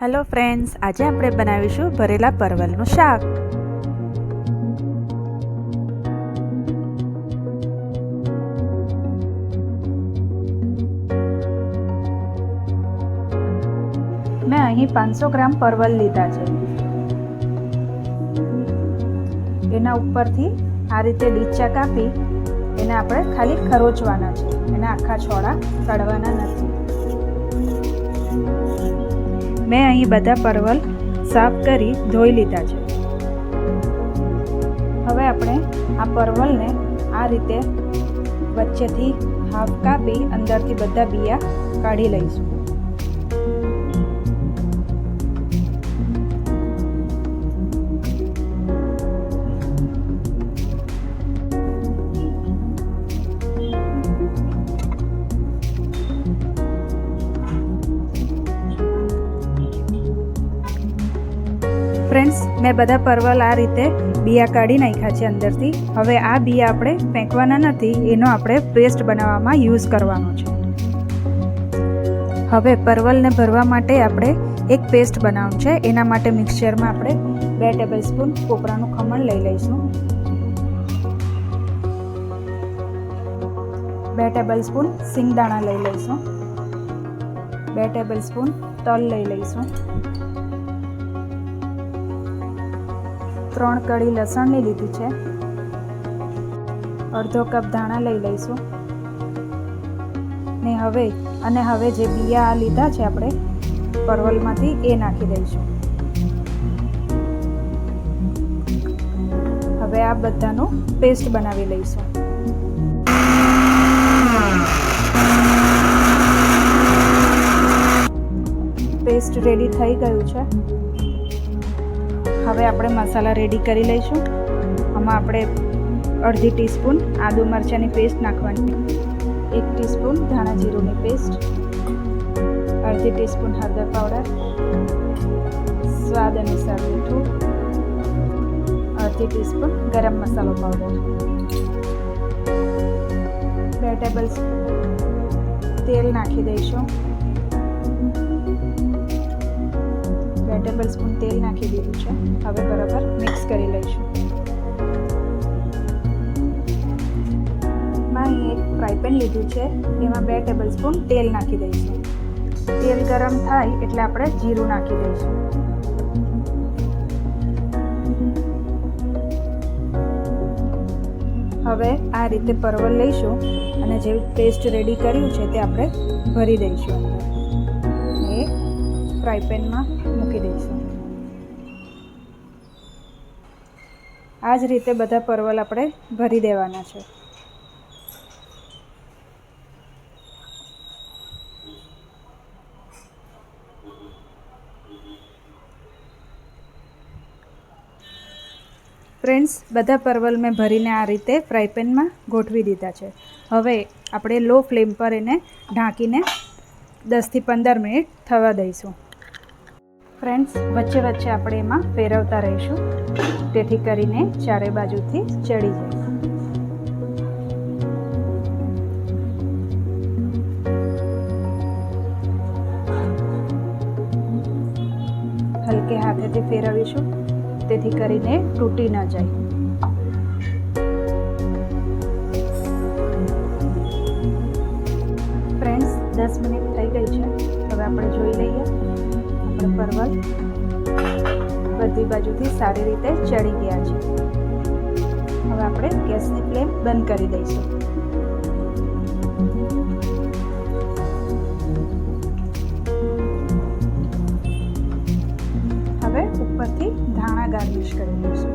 Hello friends આજે આપણે બનાવીશું ભરેલા પરવલનું શાક. મેં અહીં પાંચસો ગ્રામ પરવલ લીધા છે. એના ઉપરથી આ રીતે ડીચા કાપી એને આપણે ખાલી ખરોચવાના છે. એના આખા છોડા કાઢવાના નથી. મેં અહીં બધા પરવલ સાફ કરી ધોઈ લીધા છે. હવે આપણે આ પરવલને આ રીતે વચ્ચેથી હાફ કાપી અંદરથી બધા બિયા કાઢી લઈશું. ફ્રેન્ડ્સ, મેં બધા પરવલ આ રીતે બિયા કાઢી નાખ્યા છે અંદરથી. હવે આ બિયા આપણે ફેંકવાના નથી, એનો આપણે પેસ્ટ બનાવવામાં યુઝ કરવાનો છે. હવે પરવલને ભરવા માટે આપણે એક પેસ્ટ બનાવવું છે. એના માટે મિક્સચરમાં આપણે બે ટેબલ સ્પૂન કોપરાનું ખમણ લઈ લઈશું. બે ટેબલ સ્પૂન સિંગદાણા લઈ લઈશું. બે ટેબલ સ્પૂન તલ લઈ લઈશું. ત્રણ કળી લસણની લીધી છે. અડધો કપ ધાણા લઈ લઈશું. ને હવે, અને હવે જે બિયા લીધા છે આપણે, પરવલમાંથી એ નાખી દઈશું. હવે આ બધાનું પેસ્ટ બનાવી લઈશું. પેસ્ટ રેડી થઈ ગયું છે. હવે આપણે મસાલા રેડી કરી લઈશું. આમાં આપણે અડધી ટીસ્પૂન આદુ મરચાંની પેસ્ટ નાખવાની. એક ટીસ્પૂન ધાણા જીરુંની પેસ્ટ અડધી ટીસ્પૂન હળદર પાવડર સ્વાદ અનુસાર મીઠું. અડધી ટીસ્પૂન ગરમ મસાલો પાવડર બે ટેબલ તેલ નાખી દઈશું. બે ટેબલ સ્પૂન તેલ નાખી દીધું છે. હવે બરાબર મિક્સ કરી લઈશું. મેં અહીં એક ફ્રાયપેન લીધું છે. એમાં બે ટેબલ સ્પૂન તેલ નાખી દઈશું. તેલ ગરમ થાય એટલે આપણે જીરું નાખી દઈશું. હવે આ રીતે પરવળ લઈશું અને જે પેસ્ટ રેડી કર્યું છે તે આપણે ભરી દઈશું. ફ્રાય પેનમાં મૂકી દઈશું. આ જ રીતે બધા પરવલ આપણે ભરી દેવાના છે. ફ્રેન્ડ્સ, બધા પરવલ મેં ભરીને આ રીતે ફ્રાય પેનમાં ગોઠવી દીધા છે. હવે આપણે લો ફ્લેમ પર એને ઢાંકીને દસથી પંદર મિનિટ થવા દઈશું. ફ્રેન્ડ્સ, વચ્ચે વચ્ચે આપણે એમાં ફેરવતા રહીશું. તેથી કરીને ચારે બાજુથી ચડી જાય. હલકે હાથેથી ફેરવીશું. તેથી કરીને તૂટી ન જાય. ફ્રેન્ડ્સ, દસ મિનિટ આપણે પર્વત બધી બાજુથી સારી રીતે ચડી ગયા છે. હવે આપણે ગેસની ફ્લેમ બંધ કરી દઈશું. હવે ઉપરથી ધાણા ગાર્નિશ કરી દઈશું.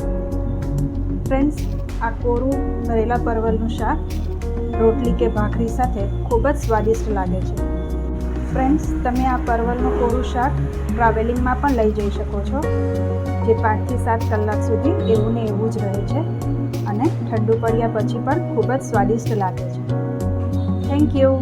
ફ્રેન્ડ્સ, આ કોરું ભરેલા પરવલનું શાક રોટલી કે ભાખરી સાથે ખૂબ જ સ્વાદિષ્ટ લાગે છે. ફ્રેન્ડ્સ તમે આ પરવલનું કોરું શાક ટ્રાવેલિંગમાં પણ લઈ જઈ શકો છો, જે પાંચથી સાત કલાક સુધી એવું ને એવું જ રહે છે અને ઠંડુ પડ્યા પછી પણ ખૂબ જ સ્વાદિષ્ટ લાગે છે. Thank you